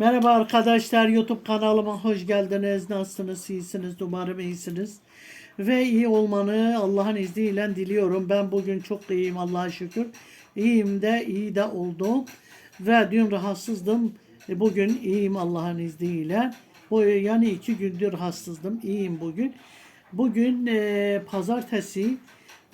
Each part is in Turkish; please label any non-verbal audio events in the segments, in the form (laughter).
Merhaba arkadaşlar YouTube kanalıma hoş geldiniz. Nasılsınız? İyisiniz? Umarım iyisiniz. Ve iyi olmanı Allah'ın izniyle diliyorum. Ben bugün çok iyiyim Allah'a şükür. İyiyim de iyi de oldum. Ve dün rahatsızdım. E, Bugün iyiyim Allah'ın izniyle. Yani iki gündür rahatsızdım. İyiyim bugün. Bugün e, pazartesi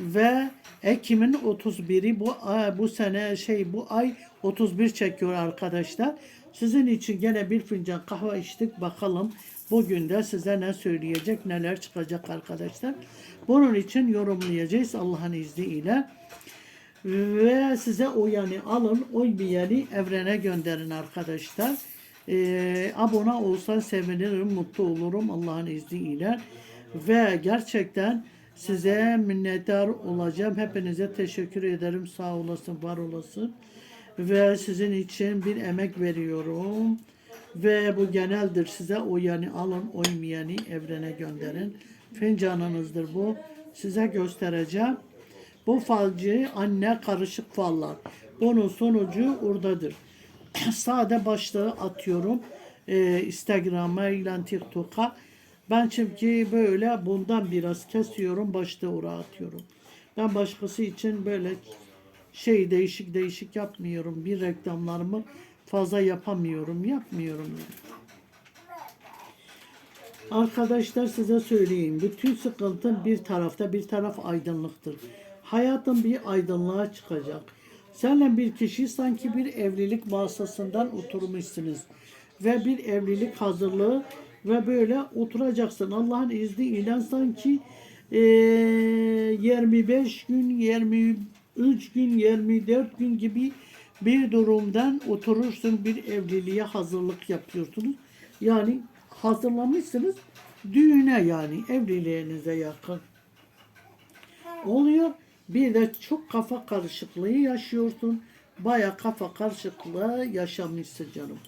ve Ekim'in 31'i bu bu sene şey bu ay 31 çekiyor arkadaşlar. Sizin için gene bir fincan kahve içtik bakalım. Bugün de size ne söyleyecek, neler çıkacak arkadaşlar. Bunun için yorumlayacağız Allah'ın izniyle. Ve size o yani alın, bir yeri evrene gönderin arkadaşlar. Ee, abone olsan sevinirim, mutlu olurum Allah'ın izniyle. Ve gerçekten size minnettar olacağım. Hepinize teşekkür ederim. Sağ olasın, var olasın. Ve sizin için bir emek veriyorum. Ve bu geneldir size o yani alın oymayanı evrene gönderin. Fincanınızdır bu. Size göstereceğim. Bu falcı anne karışık fallar. Bunun sonucu oradadır. (clears throat) Sade başlığı atıyorum. Ee, Instagram'a ile TikTok'a. Ben çünkü böyle bundan biraz kesiyorum. Başlığı oraya atıyorum. Ben başkası için böyle şey değişik değişik yapmıyorum. Bir reklamlarımı fazla yapamıyorum. Yapmıyorum. yani. Arkadaşlar size söyleyeyim. Bütün sıkıntı bir tarafta, bir taraf aydınlıktır. Hayatın bir aydınlığa çıkacak. Senle bir kişi sanki bir evlilik masasından oturmuşsunuz. Ve bir evlilik hazırlığı ve böyle oturacaksın. Allah'ın izniyle sanki eee 25 gün, 23 gün, 24 gün gibi bir durumdan oturursun bir evliliğe hazırlık yapıyorsunuz. Yani hazırlamışsınız düğüne yani evliliğinize yakın oluyor. Bir de çok kafa karışıklığı yaşıyorsun. Baya kafa karışıklığı yaşamışsın canım.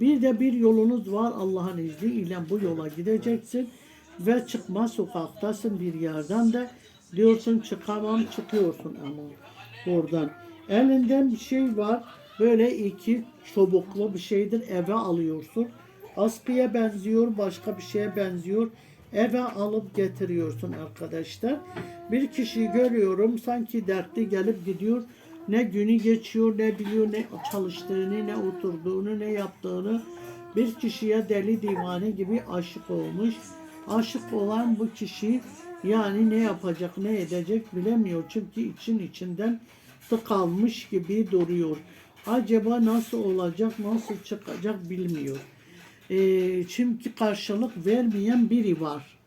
Bir de bir yolunuz var Allah'ın izniyle bu yola gideceksin. Ve çıkma sokaktasın bir yerden de diyorsun çıkamam çıkıyorsun ama oradan. Elinden bir şey var böyle iki çubuklu bir şeydir eve alıyorsun. Askıya benziyor başka bir şeye benziyor. Eve alıp getiriyorsun arkadaşlar. Bir kişiyi görüyorum sanki dertli gelip gidiyor. Ne günü geçiyor ne biliyor ne çalıştığını ne oturduğunu ne yaptığını. Bir kişiye deli divane gibi aşık olmuş. Aşık olan bu kişi yani ne yapacak ne edecek bilemiyor. Çünkü için içinden tıkalmış gibi duruyor. Acaba nasıl olacak nasıl çıkacak bilmiyor. Ee, çünkü karşılık vermeyen biri var.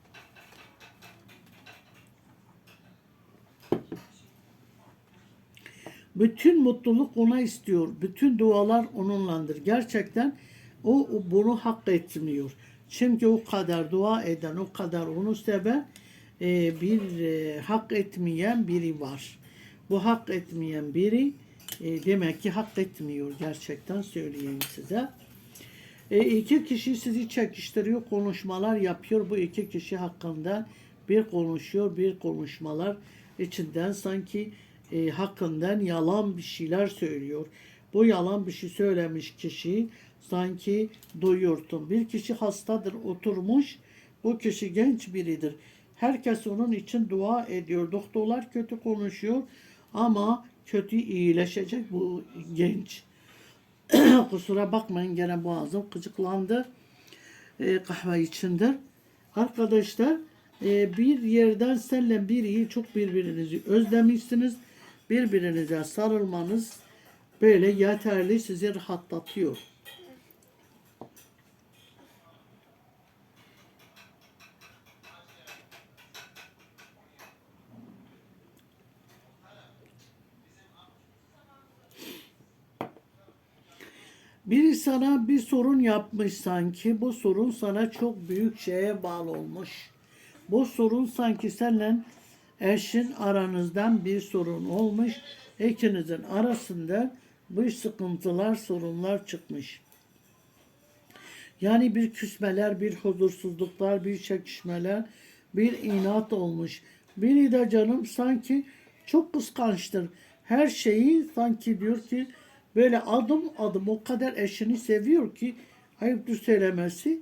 Bütün mutluluk ona istiyor. Bütün dualar onunlandır. Gerçekten o bunu hak etmiyor. Çünkü o kadar dua eden, o kadar onu seven e, bir e, hak etmeyen biri var. Bu hak etmeyen biri e, demek ki hak etmiyor gerçekten söyleyeyim size. E, iki kişi sizi çekiştiriyor, konuşmalar yapıyor. Bu iki kişi hakkında bir konuşuyor, bir konuşmalar içinden sanki e, hakkından yalan bir şeyler söylüyor. Bu yalan bir şey söylemiş kişi sanki duyuyorsun. Bir kişi hastadır, oturmuş. Bu kişi genç biridir. Herkes onun için dua ediyor. Doktorlar kötü konuşuyor ama kötü iyileşecek bu genç. (clears throat) Kusura bakmayın gene boğazım gıcıklandı. E, kahve içindir. Arkadaşlar e, bir yerden senle biri çok birbirinizi özlemişsiniz. Birbirinize sarılmanız böyle yeterli sizi rahatlatıyor. Biri sana bir sorun yapmış sanki. Bu sorun sana çok büyük şeye bağlı olmuş. Bu sorun sanki seninle eşin aranızdan bir sorun olmuş. İkinizin arasında bu sıkıntılar, sorunlar çıkmış. Yani bir küsmeler, bir huzursuzluklar, bir çekişmeler, bir inat olmuş. Biri de canım sanki çok kıskançtır. Her şeyi sanki diyor ki böyle adım adım o kadar eşini seviyor ki ayıptır söylemesi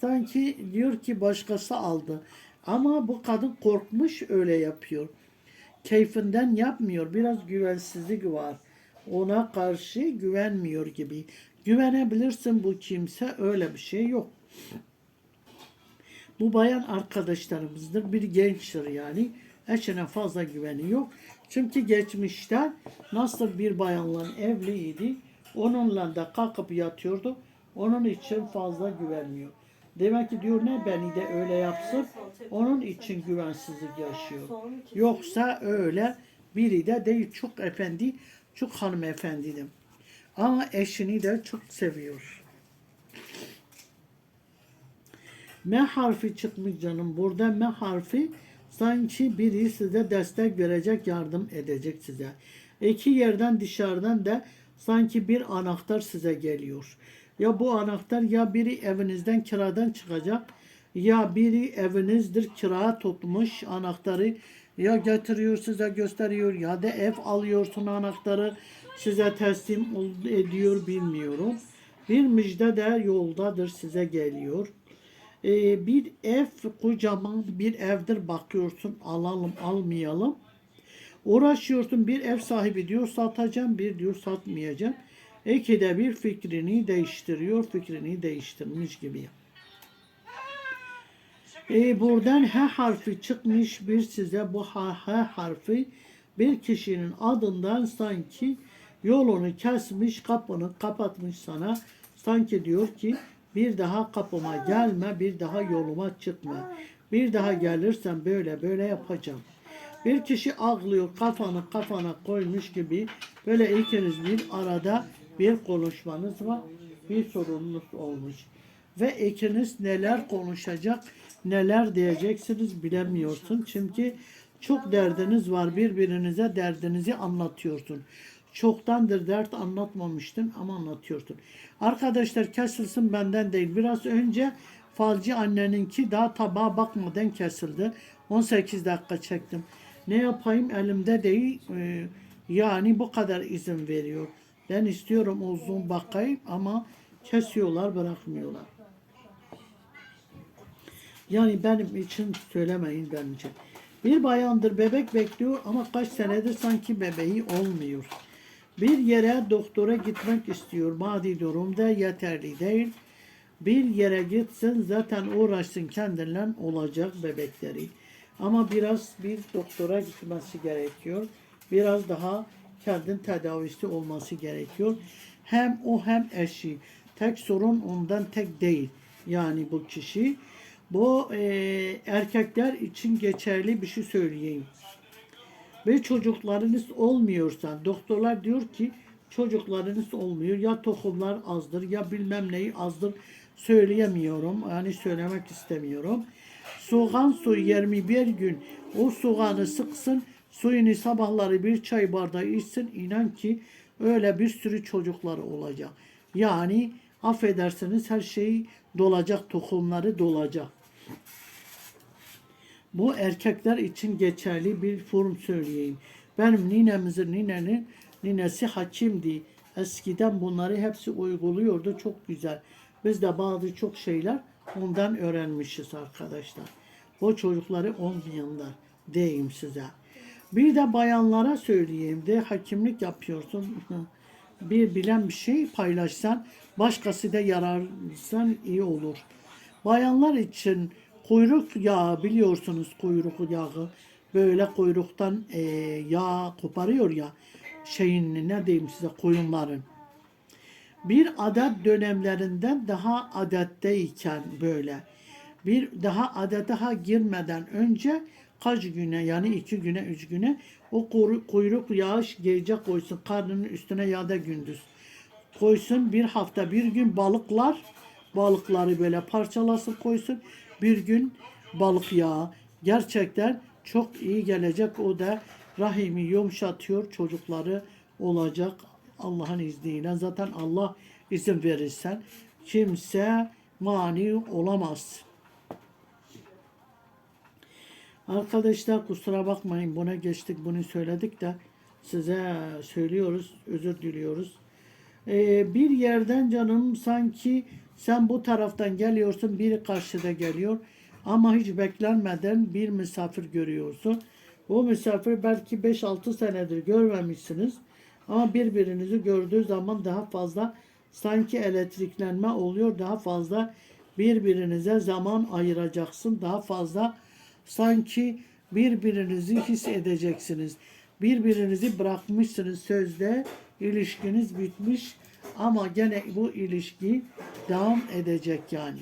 sanki diyor ki başkası aldı. Ama bu kadın korkmuş öyle yapıyor. Keyfinden yapmıyor. Biraz güvensizlik var. Ona karşı güvenmiyor gibi. Güvenebilirsin bu kimse öyle bir şey yok. Bu bayan arkadaşlarımızdır. Bir gençtir yani. Eşine fazla güveni yok. Çünkü geçmişte nasıl bir bayanla evliydi. Onunla da kalkıp yatıyordu. Onun için fazla güvenmiyor. Demek ki diyor ne beni de öyle yapsın. Onun için güvensizlik yaşıyor. Yoksa öyle biri de değil. Çok efendi, çok hanımefendidim. Ama eşini de çok seviyor. M harfi çıkmış canım. Burada M harfi sanki biri size destek verecek, yardım edecek size. İki yerden dışarıdan da sanki bir anahtar size geliyor. Ya bu anahtar ya biri evinizden kiradan çıkacak ya biri evinizdir kira tutmuş anahtarı ya getiriyor size gösteriyor ya da ev alıyorsun anahtarı size teslim ediyor bilmiyorum. Bir müjde de yoldadır size geliyor. Ee, bir ev kocaman bir evdir bakıyorsun alalım almayalım. Uğraşıyorsun bir ev sahibi diyor satacağım bir diyor satmayacağım. İki de bir fikrini değiştiriyor fikrini değiştirmiş gibi. Ee, buradan H harfi çıkmış bir size bu H, H harfi bir kişinin adından sanki yolunu kesmiş kapını kapatmış sana sanki diyor ki bir daha kapıma gelme bir daha yoluma çıkma bir daha gelirsen böyle böyle yapacağım. Bir kişi ağlıyor kafanı kafana koymuş gibi böyle ikiniz bir arada bir konuşmanız var bir sorununuz olmuş ve ikiniz neler konuşacak, neler diyeceksiniz bilemiyorsun. Çünkü çok derdiniz var. Birbirinize derdinizi anlatıyorsun. Çoktandır dert anlatmamıştın ama anlatıyorsun. Arkadaşlar kesilsin benden değil. Biraz önce falcı anneninki daha tabağa bakmadan kesildi. 18 dakika çektim. Ne yapayım elimde değil. Ee, yani bu kadar izin veriyor. Ben istiyorum uzun bakayım ama kesiyorlar bırakmıyorlar. Yani benim için söylemeyin bence. Bir bayandır bebek bekliyor ama kaç senedir sanki bebeği olmuyor. Bir yere doktora gitmek istiyor. Maddi durumda yeterli değil. Bir yere gitsin zaten uğraşsın kendinden olacak bebekleri. Ama biraz bir doktora gitmesi gerekiyor. Biraz daha kendin tedavisi olması gerekiyor. Hem o hem eşi. Tek sorun ondan tek değil. Yani bu kişi. Bu e, erkekler için geçerli bir şey söyleyeyim. Ve çocuklarınız olmuyorsa doktorlar diyor ki çocuklarınız olmuyor ya tohumlar azdır ya bilmem neyi azdır söyleyemiyorum yani söylemek istemiyorum. Soğan suyu 21 gün o soğanı sıksın suyunu sabahları bir çay bardağı içsin inan ki öyle bir sürü çocukları olacak. Yani affedersiniz her şey dolacak tohumları dolacak. Bu erkekler için geçerli bir form söyleyeyim. Benim ninemizin ninenin ninesi hakimdi. Eskiden bunları hepsi uyguluyordu. Çok güzel. Biz de bazı çok şeyler ondan öğrenmişiz arkadaşlar. O çocukları olmayanlar diyeyim size. Bir de bayanlara söyleyeyim de hakimlik yapıyorsun. (laughs) Bir bilen bir şey paylaşsan başkası da yararsan iyi olur. Bayanlar için kuyruk yağı biliyorsunuz kuyruk yağı. Böyle kuyruktan e, yağ koparıyor ya şeyin ne diyeyim size koyunların. Bir adet dönemlerinden daha adetteyken böyle bir daha adete ha girmeden önce kaç güne yani iki güne üç güne o kuyruk yağı gece koysun karnının üstüne ya da gündüz koysun. Bir hafta bir gün balıklar balıkları böyle parçalasın koysun bir gün balık yağı gerçekten çok iyi gelecek o da rahimi yumuşatıyor çocukları olacak Allah'ın izniyle zaten Allah izin verirsen kimse mani olamaz. Arkadaşlar kusura bakmayın buna geçtik bunu söyledik de size söylüyoruz özür diliyoruz. Ee, bir yerden canım sanki Sen bu taraftan geliyorsun, biri karşıda geliyor. Ama hiç beklenmeden bir misafir görüyorsun. O misafir belki 5-6 senedir görmemişsiniz. Ama birbirinizi gördüğü zaman daha fazla sanki elektriklenme oluyor. Daha fazla birbirinize zaman ayıracaksın. Daha fazla sanki birbirinizi hissedeceksiniz. Birbirinizi bırakmışsınız sözde. ilişkiniz bitmiş ama gene bu ilişki devam edecek yani.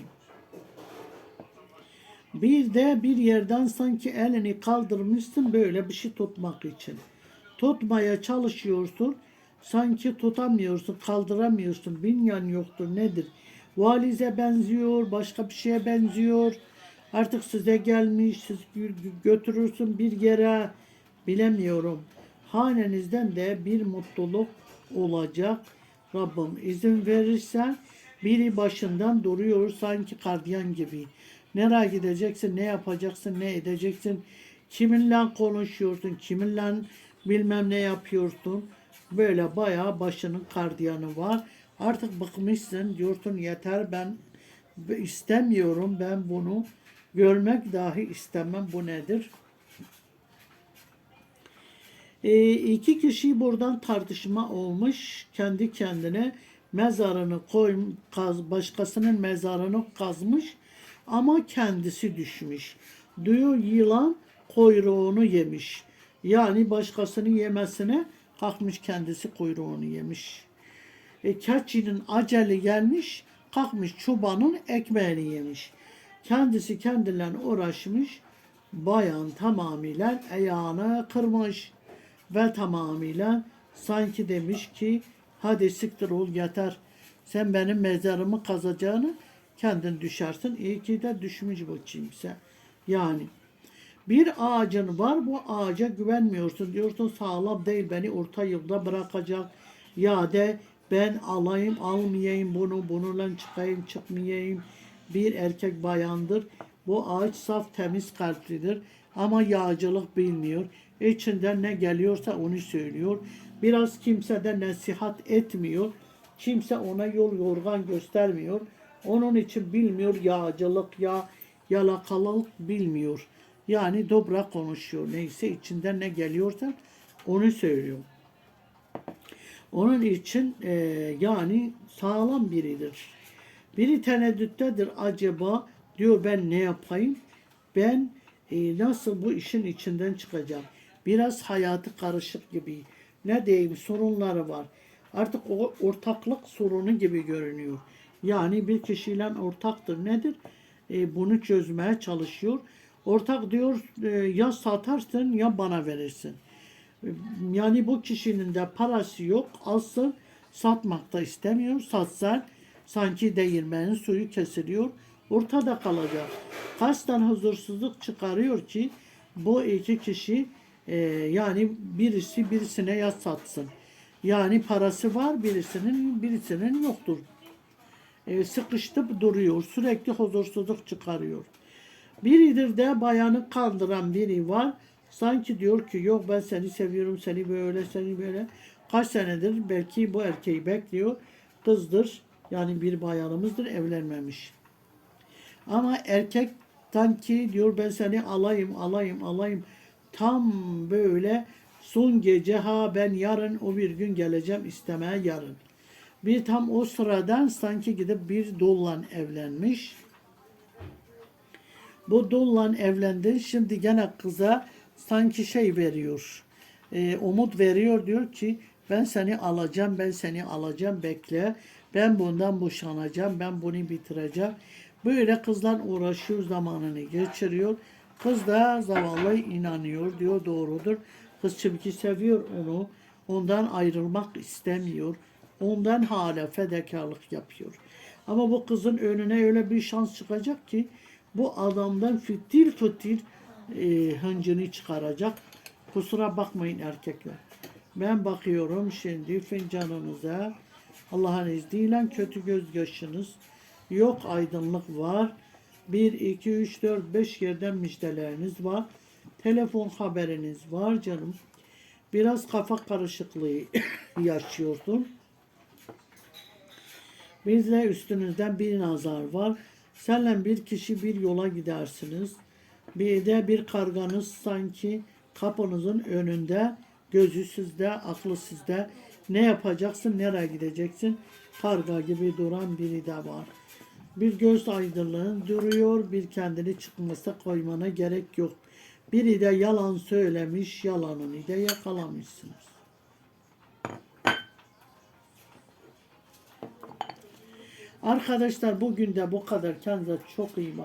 Bir de bir yerden sanki elini kaldırmışsın böyle bir şey tutmak için. Tutmaya çalışıyorsun. Sanki tutamıyorsun, kaldıramıyorsun. Binyan yoktur nedir? Valize benziyor, başka bir şeye benziyor. Artık size gelmiş, siz gö- götürürsün bir yere. Bilemiyorum. Hanenizden de bir mutluluk olacak. Rabbim izin verirse biri başından duruyor sanki kardiyan gibi. Nereye gideceksin, ne yapacaksın, ne edeceksin, kiminle konuşuyorsun, kiminle bilmem ne yapıyorsun. Böyle bayağı başının kardiyanı var. Artık bıkmışsın diyorsun yeter ben istemiyorum ben bunu görmek dahi istemem bu nedir? E, iki kişi buradan tartışma olmuş. Kendi kendine mezarını koy, kaz, başkasının mezarını kazmış ama kendisi düşmüş. Diyor yılan kuyruğunu yemiş. Yani başkasını yemesine kalkmış kendisi kuyruğunu yemiş. E, keçinin aceli gelmiş, kalkmış çobanın ekmeğini yemiş. Kendisi kendilerine uğraşmış, bayan tamamıyla ayağını kırmış ve tamamıyla sanki demiş ki hadi siktir ol yeter. Sen benim mezarımı kazacağını kendin düşersin. İyi ki de düşmüş bu kimse. Yani bir ağacın var bu ağaca güvenmiyorsun. Diyorsun sağlam değil beni orta yılda bırakacak. Ya de ben alayım almayayım bunu bununla çıkayım çıkmayayım. Bir erkek bayandır. Bu ağaç saf temiz kalplidir. Ama yağcılık bilmiyor. İçinden ne geliyorsa onu söylüyor. Biraz kimse de nasihat etmiyor. Kimse ona yol yorgan göstermiyor. Onun için bilmiyor yağcılık ya yalakalık bilmiyor. Yani dobra konuşuyor. Neyse içinden ne geliyorsa onu söylüyor. Onun için e, yani sağlam biridir. Biri teneddüttedir acaba diyor ben ne yapayım? Ben e, nasıl bu işin içinden çıkacağım? Biraz hayatı karışık gibi. Ne diyeyim sorunları var. Artık o ortaklık sorunu gibi görünüyor. Yani bir kişiyle ortaktır. Nedir? E, bunu çözmeye çalışıyor. Ortak diyor e, ya satarsın ya bana verirsin. E, Yani bu kişinin de parası yok. Alsın satmak da istemiyor. Satsa sanki değirmenin suyu kesiliyor. Ortada kalacak. Kaç tane huzursuzluk çıkarıyor ki bu iki kişi e, yani birisi birisine ya satsın. Yani parası var birisinin birisinin yoktur. E, sıkıştı duruyor. Sürekli huzursuzluk çıkarıyor. Biridir de bayanı kandıran biri var. Sanki diyor ki yok ben seni seviyorum seni böyle seni böyle. Kaç senedir belki bu erkeği bekliyor. Kızdır yani bir bayanımızdır evlenmemiş. Ama erkek sanki diyor ben seni alayım alayım alayım. Tam böyle son gece ha ben yarın o bir gün geleceğim istemeye yarın. Bir tam o sıradan sanki gidip bir dolla evlenmiş. Bu dolla evlendi. Şimdi gene kıza sanki şey veriyor. e, umut veriyor diyor ki ben seni alacağım, ben seni alacağım bekle. Ben bundan boşanacağım, ben bunu bitireceğim. Böyle kızlar uğraşıyor, zamanını geçiriyor. Kız da zavallı inanıyor diyor doğrudur. Kız çünkü seviyor onu. Ondan ayrılmak istemiyor. Ondan hala fedakarlık yapıyor. Ama bu kızın önüne öyle bir şans çıkacak ki bu adamdan fitil fitil e, hıncını çıkaracak. Kusura bakmayın erkekler. Ben bakıyorum şimdi fincanınıza. Allah'ın izniyle kötü gözyaşınız yok aydınlık var. 1, 2, 3, 4, 5 yerden müjdeleriniz var. Telefon haberiniz var canım. Biraz kafa karışıklığı (coughs) yaşıyorsun. Bizle üstünüzden bir nazar var. Senle bir kişi bir yola gidersiniz. Bir de bir karganız sanki kapınızın önünde, gözü sizde, aklı sizde. Ne yapacaksın, nereye gideceksin? Karga gibi duran biri de var. Bir göz aydınlığın duruyor, bir kendini çıkmasa koymana gerek yok. Biri de yalan söylemiş, yalanını da yakalamışsınız. Arkadaşlar bugün de bu kadar. Kendinize çok iyi bakın.